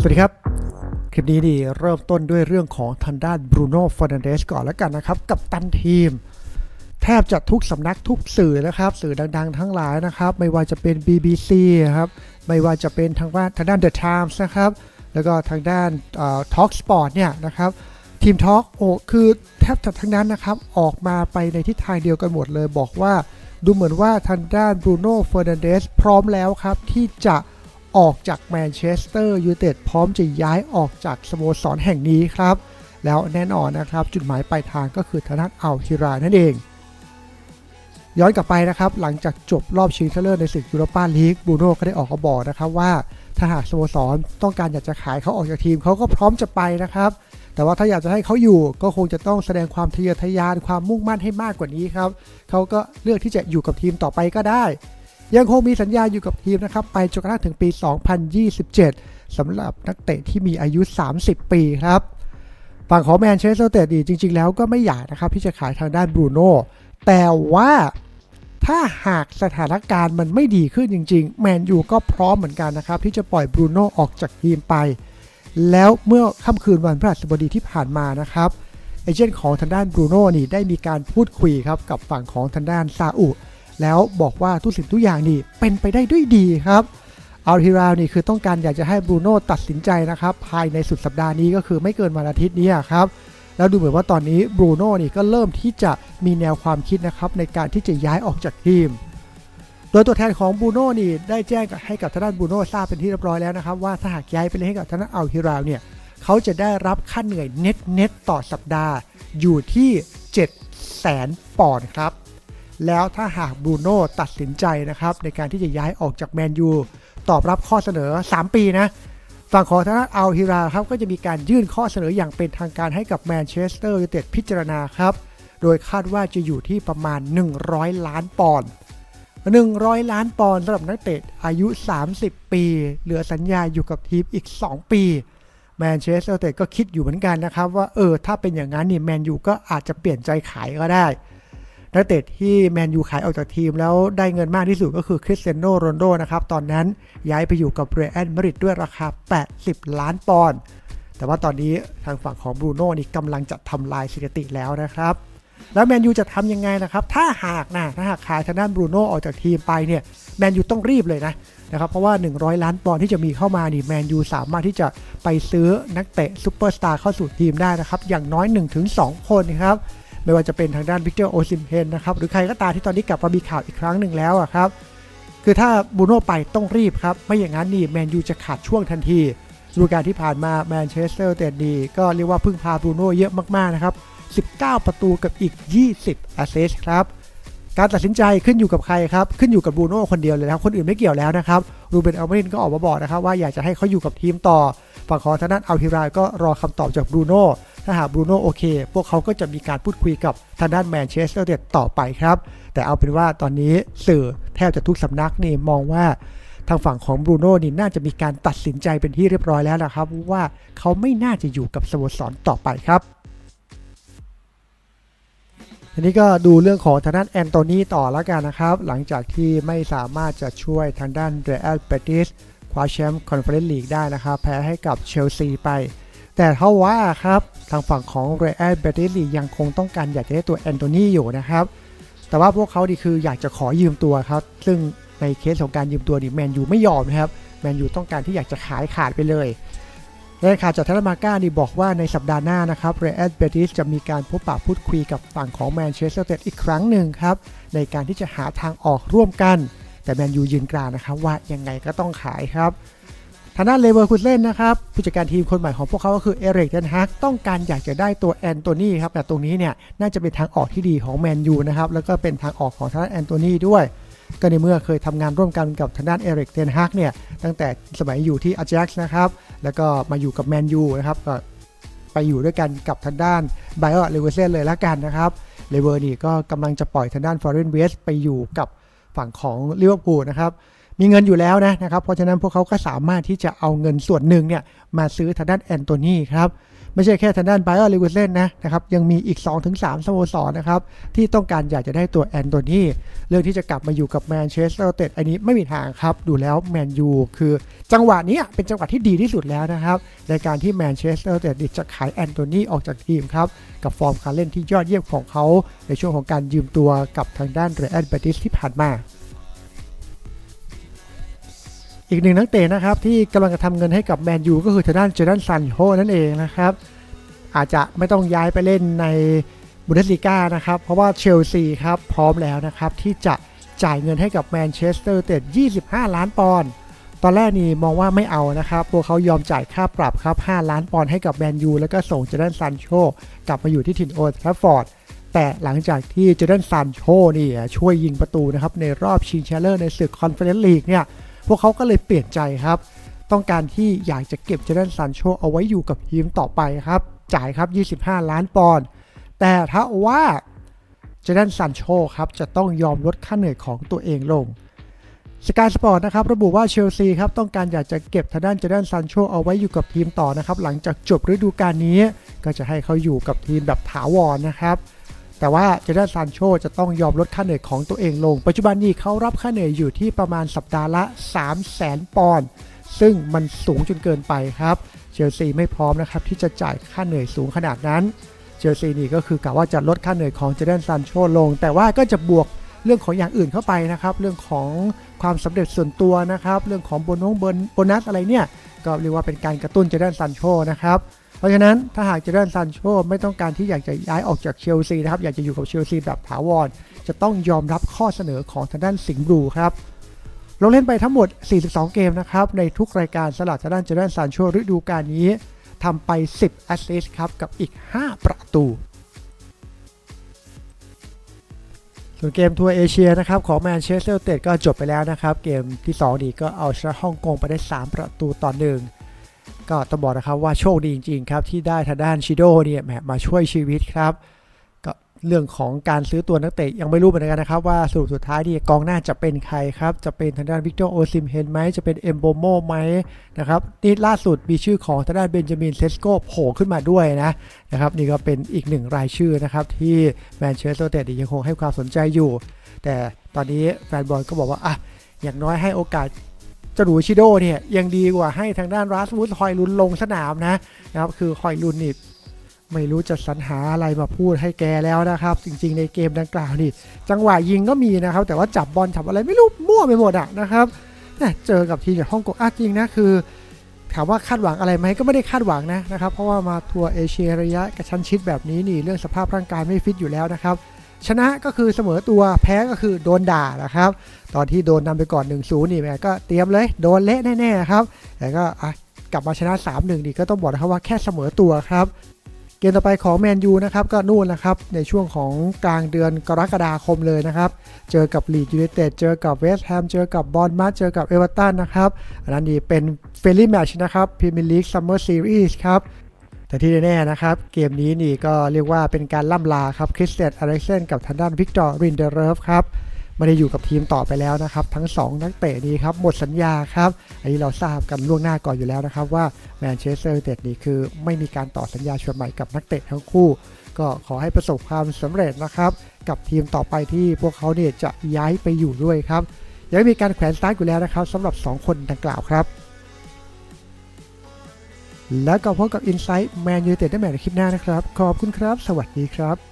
สวัสดีครับ คลิปนี้นี่เริ่มต้นด้วยเรื่องของทางด้านบรูโน่ฟ e ร์นันเดสก่อนแล้วกันนะครับ กับตันทีม แทบจะทุกสำนักทุกสื่อนะครับ สื่อดังๆ ทั้งหลายนะครับ ไม่ว่าจะเป็น BBC ครับ ไม่ว่าจะเป็นทางว่าทางด้าน The Times นะครับ แล้วก็ทางด้านทอกสปอร์ตเนี่ยนะครับทีมทอล์กโอ้คือแทบจะทั้งนั้นนะครับ ออกมาไปในทิศทางเดียวกันหมดเลย บอกว่าดูเหมือนว่าทางด้านบรูโน่เฟอร์นันเดสพร้อมแล้วครับที่จะ ออกจากแมนเชสเตอร์ยูไนเต็ดพร้อมจะย้ายออกจากสโมสรแห่งนี้ครับ แล้วแน่นอนนะครับจุดหมายปลายทางก็คือทางด้านอัลฮิรานั่นเอง ย้อนกลับไปนะครับ หลังจากจบรอบชิงชนะเลิศในศึกยูโรปาลีกบูโน่ก็ได้ออกมาบอกนะครับว่าถ้าหากสโมสรต้องการอยากจะขายเขาออกจากทีมเขาก็พร้อมจะไปนะครับแต่ว่าถ้าอยากจะให้เขาอยู่ก็คงจะต้องแสดงความทะเยอทะยานความมุ่งมั่นให้มากกว่านี้ครับเขาก็เลือกที่จะอยู่กับทีมต่อไปก็ได้ ยังคงมีสัญญาอยู่กับทีมนะครับ ไปจนกระทั่งถึงปี 2027สำหรับนักเตะที่มีอายุ 30 ปีครับฝั่งของแมนเชสเตอร์เตดจริง ๆ แล้วก็ไม่อยากนะครับที่จะขายทางด้านบรูโน่แต่ว่าถ้าหากสถานการณ์มันไม่ดีขึ้นจริง ๆ แมนยูก็พร้อมเหมือนกันนะครับ ที่จะปล่อยบรูโน่ออกจากทีมไป แล้วเมื่อค่ำคืนวันพฤหัสบดีที่ผ่านมานะครับเอเจนต์ของทางด้านบรูโน่นี่ได้มีการพูดคุยครับกับฝั่งของทางด้านซาอุ แล้วบอกว่าทุกสิ่งทุกอย่างนี่เป็นไปได้ด้วยดีครับอัลฮิราวนี่คือต้องการอยากจะให้บรูโน่ตัดสินใจนะครับ ภายในสุดสัปดาห์นี้ก็คือไม่เกินวันอาทิตย์นี้ครับแล้วดูเหมือนว่าตอนนี้บรูโน่นี่ก็เริ่มที่จะมีแนวความคิดนะครับในการที่จะย้ายออกจากทีม โดยตัวแทนของบรูโน่นี่ได้แจ้งให้กับทางด้านบรูโน่ทราบเป็นที่เรียบร้อยแล้วนะครับว่าถ้าหากย้ายไปเล่นให้กับทางด้านอัลฮิราวเนี่ยเขาจะได้รับค่าเหนื่อยเน็ตเน็ตต่อสัปดาห์อยู่ที่ 7 0 0 0 0 0ปอนด์ครับ แล้วถ้าหากบรูโน่ตัดสินใจนะครับในการที่จะย้ายออกจากแมนยูตอบรับข้อเสนอ 3 ปีนะฝั่งของทางด้านอัลฮิราครับก็จะมีการยื่นข้อเสนออย่างเป็นทางการให้กับแมนเชสเตอร์ยูไนเต็ดพิจารณาครับ โดยคาดว่าจะอยู่ที่ประมาณ 100 ล้านปอนด์100 ล้านปอนด์สำหรับนักเตะอายุ 30 ปี เหลือสัญญาอยู่กับทีมอีก 2 ปีแมนเชสเตอร์ยูไนเต็ดก็คิดอยู่เหมือนกันนะครับว่าเออถ้าเป็นอย่างนั้นเนี่ยแมนยูก็อาจจะเปลี่ยนใจขายก็ได้ นักเตะที่แมนยูขายออกจากทีมแล้วได้เงินมากที่สุดก็คือคริสเตียโนโรนโดนะครับ ตอนนั้นย้ายไปอยู่กับเรอัลมาดริดด้วยราคา 80 ล้านปอนด์แต่ว่าตอนนี้ทางฝั่งของบรูโน่นี่กำลังจะทำลายสถิติแล้วนะครับ แล้วแมนยูจะทำยังไงนะครับ ถ้าหากนะถ้าหากขายทางด้านบรูโน่ออกจากทีมไปเนี่ยแมนยูต้องรีบเลยนะนะครับเพราะว่า 100 ล้านปอนด์ที่จะมีเข้ามานี่แมนยูสามารถที่จะไปซื้อนักเตะซูเปอร์สตาร์เข้าสู่ทีมได้นะครับ อย่างน้อย 1-2 คนนะครับ ไม่ว่าจะเป็นทางด้านวิกเตอร์โอซิมเพนนะครับหรือใครก็ตามที่ตอนนี้กลับมามีข่าวอีกครั้งหนึ่งแล้วอะครับคือถ้าบูโน่ไปต้องรีบครับไม่อย่างนั้นนี่แมนยูจะขาดช่วงทันทีฤดูกาลที่ผ่านมาแมนเชสเตอร์เตดดีก็เรียกว่าพึ่งพาบูโน่เยอะมากๆนะครับ19 ประตูกับอีก 20แอสเซสครับการตัดสินใจขึ้นอยู่กับใครครับ ขึ้นอยู่กับบูโน่คนเดียวเลยนะครับคนอื่นไม่เกี่ยวแล้วนะครับรูเบนอัลเมรินก็ออกมาบอกนะครับว่าอยากจะให้เขาอยู่กับทีมต่อฝั่งของทางด้านอัลฮิรายก็รอคำตอบจากบูโน่ ถ้าหากบรูโน่โอเค พวกเขาก็จะมีการพูดคุยกับทางด้านแมนเชสเตอร์เดต่อไปครับ แต่เอาเป็นว่าตอนนี้สื่อแทบจะทุกสำนักนี่มองว่าทางฝั่งของบรูโน่นี่น่าจะมีการตัดสินใจเป็นที่เรียบร้อยแล้วนะครับ ว่าเขาไม่น่าจะอยู่กับสโมสรต่อไปครับทีนี้ก็ดูเรื่องของทางด้านแอนโตนีต่อแล้วกันนะครับ หลังจากที่ไม่สามารถจะช่วยทางด้านเรอัลเบติสคว้าแชมป์คอนเฟอเรนซ์ลีกได้นะครับ แพ้ให้กับเชลซีไป แต่เท่าว่าครับทางฝั่งของเรอัลเบติสลียังคงต้องการอยากจะได้ตัวแอนโตนีอยู่นะครับ แต่ว่าพวกเขาดีคืออยากจะขอยืมตัวครับ ซึ่งในเคสของการยืมตัวนี่แมนยูไม่ยอมนะครับ แมนยูต้องการที่อยากจะขายขาดไปเลยรายข่าวจากทารมาก้านี่บอกว่าในสัปดาห์หน้านะครับเรอัลเบติสจะมีการพบปะพูดคุยกับฝั่งของแมนเชสเตอร์เตดอีกครั้งหนึ่งครับ ในการที่จะหาทางออกร่วมกัน แต่แมนยูยืนกรานนะครับว่ายังไงก็ต้องขายครับ ทางด้านเลเวอร์คูเซนนะครับผู้จัดการทีมคนใหม่ของพวกเขาก็คือเอริกเทนฮักต้องการอยากจะได้ตัวแอนโตนีครับแต่ตรงนี้เนี่ยน่าจะเป็นทางออกที่ดีของแมนยูนะครับแล้วก็เป็นทางออกของทางด้านแอนโตนีด้วย ก็ในเมื่อเคยทำงานร่วมกันกับทางด้านเอริกเทนฮักเนี่ยตั้งแต่สมัยอยู่ที่อาจ็กซ์นะครับแล้วก็มาอยู่กับแมนยูนะครับก็ไปอยู่ด้วยกันกับทางด้านไบเออร์เลเวอร์เซนเลยละกันนะครับเลเวอร์นี่ก็กำลังจะปล่อยทางด้านฟอร์เรนเวสไปอยู่กับฝั่งของลิเวอร์พูลนะครับ มีเงินอยู่แล้วนะนะครับ เพราะฉะนั้นพวกเขาก็สามารถที่จะเอาเงินส่วนหนึ่งเนี่ยมาซื้อทางด้านแอนโทนีครับไม่ใช่แค่ทางด้านไบเออร์ลิเวเซนนะนะครับยังมีอีก 2-3สโมสรนะครับที่ต้องการอยากจะได้ตัวแอนโทนีเรื่องที่จะกลับมาอยู่กับแมนเชสเตอร์เตดอันนี้ไม่มีทางครับ ดูแล้วแมนยูคือ จังหวะนี้เป็นจังหวะที่ดีที่สุดแล้วนะครับ ในการที่แมนเชสเตอร์เตดจะขายแอนโทนีออกจากทีมครับ กับฟอร์มการเล่นที่ยอดเยี่ยมของเขา ในช่วงของการยืมตัวกับทางด้านเรอัลเบติสที่ผ่านมา อีกหนึ่งนักเตะนะครับที่กำลังจะทำเงินให้กับแมนยูก็คือทางด้านเจอร์ดันซันโฮนั่นเองนะครับ อาจจะไม่ต้องย้ายไปเล่นในบุนเดสลีกานะครับ เพราะว่าเชลซีครับพร้อมแล้วนะครับ ที่จะจ่ายเงินให้กับแมนเชสเตอร์เตด25 ล้านปอนด์ตอนแรกนี่มองว่าไม่เอานะครับ พวกเขายอมจ่ายค่าปรับครับ 5 ล้านปอนด์ให้กับแมนยูแล้วก็ส่งเจอร์แดนซันโชกลับมาอยู่ที่ถิ่นโอลด์แทรฟฟอร์ดแต่หลังจากที่เจอร์แดนซันโชนี่ช่วยยิงประตูนะครับในรอบชิงแชมป์เลอร์ในศึกคอนเฟอเรนซ์ลีกเนี่ย พวกเขาก็เลยเปลี่ยนใจครับ ต้องการที่อยากจะเก็บเจอร์แดนซันโชเอาไว้อยู่กับทีมต่อไปครับ จ่ายครับ 25 ล้านปอนด์แต่ถ้าว่าเจอร์แดนซันโชครับจะต้องยอมลดค่าเหนื่อยของตัวเองลงสกายสปอร์ตนะครับระบุว่าเชลซีครับต้องการอยากจะเก็บทางด้านเจอร์แดนซันโชเอาไว้อยู่กับทีมต่อนะครับหลังจากจบฤดูกาลนี้ก็จะให้เขาอยู่กับทีมแบบถาวรนะครับ แต่ว่าเจอร์แดนซันโชจะต้องยอมลดค่าเหนื่อยของตัวเองลง ปัจจุบันนี้เขารับค่าเหนื่อยอยู่ที่ประมาณสัปดาห์ละ 3 0 0แสนปอนด์ซึ่งมันสูงจนเกินไปครับ เชลซีไม่พร้อมนะครับที่จะจ่ายค่าเหนื่อยสูงขนาดนั้น เชลซีนี่ก็คือกะว่าจะลดค่าเหนื่อยของเจเดนซันโชลง แต่ว่าก็จะบวกเรื่องของอย่างอื่นเข้าไปนะครับ เรื่องของความสำเร็จส่วนตัวนะครับ เรื่องของโบนงเบนโบนัสอะไรเนี่ย ก็เรียกว่าเป็นการกระตุ้นเจเดนซันโชนะครับ เพราะฉะนั้นถ้าหากเจเดนซันโชไม่ต้องการที่อยากจะย้ายออกจากเชลซีนะครับอยากจะอยู่กับเชลซีแบบถาวร จะต้องยอมรับข้อเสนอของทางด้านสิงห์บลูครับลงเล่นไปทั้งหมด 42 เกมนะครับในทุกรายการสลับทางด้านเจเดนซันโชฤดูกาลนี้ทำไป 10 แอสซิสต์ครับกับอีก 5 ประตูส่วนเกมทัวร์เอเชียนะครับของแมนเชสเตอร์เต็ดก็จบไปแล้วนะครับ เกมที่2ดีก็เอาชนะฮ่องกงไปได้ 3 ประตูต่อหนึ่ง ก็ต้องบอกนะครับว่าโชคดีจริงๆครับที่ได้ทางด้านชิโดเนี่ยแหมมาช่วยชีวิตครับก็เรื่องของการซื้อตัวนักเตะยังไม่รู้เหมือนกันนะครับว่าสรุปสุดท้ายนี่กองหน้าจะเป็นใครครับ จะเป็นทางด้านวิกเตอร์โอซิมเฮนไหมจะเป็นเอมโบโมไหมนะครับนี่ล่าสุดมีชื่อของทางด้านเบนจามินเซสโกโผล่ขึ้นมาด้วยนะนะครับนี่ก็เป็นอีกหนึ่งรายชื่อนะครับที่แมนเชสเตอร์เตดยังคงให้ความสนใจอยู่ แต่ตอนนี้แฟนบอลก็บอกว่าอะอย่างน้อยให้โอกาส จ้าหนูชิโดเนี่ยยังดีกว่าให้ทางด้านรัสมุสฮอยลุนลงสนามนะนะครับคือฮอยลุนนี่ไม่รู้จะสรรหาอะไรมาพูดให้แกแล้วนะครับ จริงๆในเกมดังกล่าวนี่จังหวะยิงก็มีนะครับ แต่ว่าจับบอลจับอะไรไม่รู้มั่วไปหมดอะนะครับแหม่เจอกับทีมอย่างฮ่องกงอะจริงนะคือถามว่าคาดหวังอะไรไหมก็ไม่ได้คาดหวังนะนะครับ เพราะว่ามาทัวร์เอเชียระยะกระชั้นชิดแบบนี้นี่เรื่องสภาพร่างกายไม่ฟิตอยู่แล้วนะครับ ชนะก็คือเสมอตัวแพ้ก็คือโดนด่านะครับ ตอนที่โดนนำไปก่อน1 0นี่แม่ก็เตรียมเลยโดนเละแน่ๆครับแต่ก็กลับมาชนะ 3-1นี่ก็ต้องบอกนะครับว่าแค่เสมอตัวครับเกมต่อไปของแมนยูนะครับก็นู่นนะครับในช่วงของกลางเดือนกรกฎาคมเลยนะครับเจอกับลีดยูไนเต็ดเจอกับเวสต์แฮมเจอกับบอลมาเจอกับเอเวอร์ตันนะครับอันนั้นนี่เป็นเฟรนลี่แมชนะครับพรีเมียร์ลีกซัมเมอร์ซีรีส์ครับ แต่ที่แน่ๆนะครับ เกมนี้นี่ก็เรียกว่าเป็นการล่ำลาครับคริสเตียนอเล็กเซนกับทางด้านวิกตอร์รินเดเรฟครับไม่ได้อยู่กับทีมต่อไปแล้วนะครับ ทั้ง 2 นักเตะนี้ครับหมดสัญญาครับอันนี้เราทราบกันล่วงหน้าก่อนอยู่แล้วนะครับ ว่าแมนเชสเตอร์ยูไนเต็ดนี่คือ ไม่มีการต่อสัญญาชวนใหม่กับนักเตะทั้งคู่ ก็ขอให้ประสบความสำเร็จนะครับ กับทีมต่อไปที่พวกเขาเนี่ยจะย้ายไปอยู่ด้วยครับยังไม่มีการแขวนสตาร์ทอยู่แล้วนะครับสำหรับ 2 คนดังกล่าวครับ แล้วก็พบกับ Insight Man United ได้ใหม่ในคลิปหน้านะครับ ขอบคุณครับ สวัสดีครับ